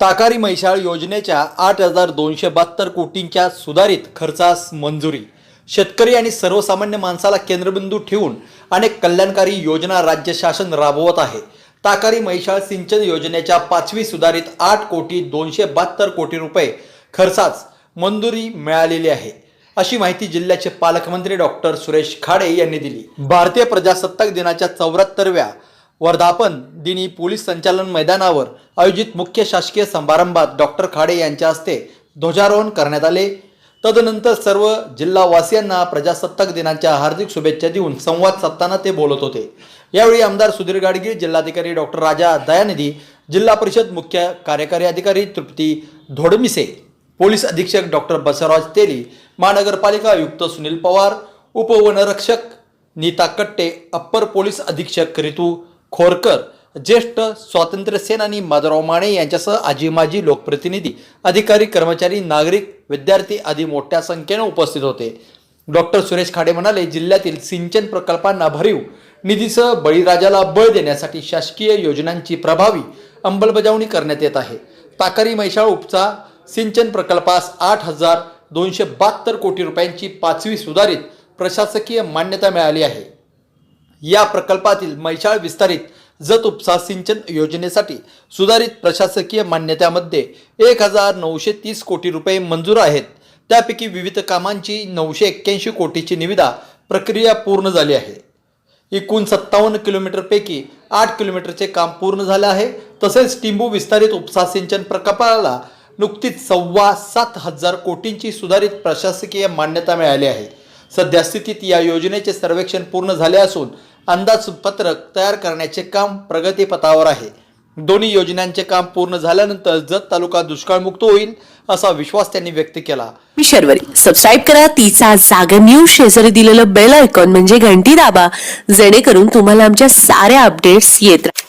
ताकारी मैशाळ योजनेच्या आठ हजार दोनशे बहात्तर कोटींच्या सुधारित खर्चास मंजुरी. शेतकरी आणि सर्वसामान्य माणसाला केंद्रबिंदू ठेवून अनेक कल्याणकारी योजना राज्य शासन राबवत आहे. ताकारी मैशाळ सिंचन योजनेच्या पाचवी सुधारित आठ कोटी दोनशे बहात्तर कोटी रुपये खर्चास मंजुरी मिळालेली आहे. अशी माहिती जिल्ह्याचे पालकमंत्री डॉक्टर सुरेश खाडे यांनी दिली. भारतीय प्रजासत्ताक दिनाच्या चौऱ्याहत्तरव्या वर्धापन दिनी पोलीस संचालन मैदानावर आयोजित मुख्य शासकीय समारंभात डॉक्टर खाडे यांच्या हस्ते ध्वजारोहण करण्यात आले. तदनंतर सर्व जिल्हावासियांना प्रजासत्ताक दिनाच्या हार्दिक शुभेच्छा देऊन संवाद साधताना ते बोलत होते. यावेळी आमदार सुधीर गाडगीळ जिल्हाधिकारी डॉक्टर राजा दयानिधी जिल्हा परिषद मुख्य कार्यकारी अधिकारी तृप्ती धोडमिसे पोलीस अधीक्षक डॉक्टर बसवराज तेली महानगरपालिका आयुक्त सुनील पवार उपवनरक्षक नीता कट्टे अप्पर पोलीस अधीक्षक रितू खोरकर ज्येष्ठ स्वातंत्र्यसेन आणि माधवराव माने यांच्यासह आजी माजी लोकप्रतिनिधी अधिकारी कर्मचारी नागरिक विद्यार्थी आदी मोठ्या संख्येनं उपस्थित होते. डॉक्टर सुरेश खाडे म्हणाले जिल्ह्यातील सिंचन प्रकल्पांना भरीव निधीसह बळीराजाला बळ देण्यासाठी शासकीय योजनांची प्रभावी अंमलबजावणी करण्यात येत आहे. ताकारी मैशाळ उपचा सिंचन प्रकल्पास आठ हजार दोनशे बहात्तर कोटी रुपयांची पाचवी सुधारित प्रशासकीय मान्यता मिळाली आहे. या प्रकल्पातील मैशाळ विस्तारित जत उपसा सिंचन योजनेसाठी सुधारित प्रशासकीय मान्यतामध्ये एक हजार नऊशे तीस कोटी रुपये मंजूर आहेत. त्यापैकी विविध कामांची नऊशे एक्क्याऐंशी कोटीची निविदा प्रक्रिया पूर्ण झाली आहे. एकूण सत्तावन्न किलोमीटरपैकी आठ किलोमीटरचे काम पूर्ण झाले आहे. तसेच टिंबू विस्तारित उपसा सिंचन प्रकल्पाला नुकतीच सव्वा सात हजार कोटींची सुधारित प्रशासकीय मान्यता मिळाली आहे. सध्या स्थितीत या योजनेचे सर्वेक्षण पूर्ण झाले असून अंदाजपत्रक तयार करण्याचे काम प्रगतीपथावर आहे. दोन्ही योजनांचे काम पूर्ण झाल्यानंतर जत तालुका दुष्काळमुक्त होईल असा विश्वास त्यांनी व्यक्त केला. मी शर्वरी. सबस्क्राईब करा तिचा जागर न्यूज शेजारी दिलेलं बेल आयकॉन म्हणजे घंटी दाबा जेणेकरून तुम्हाला आमच्या साऱ्या अपडेट्स येत राहतील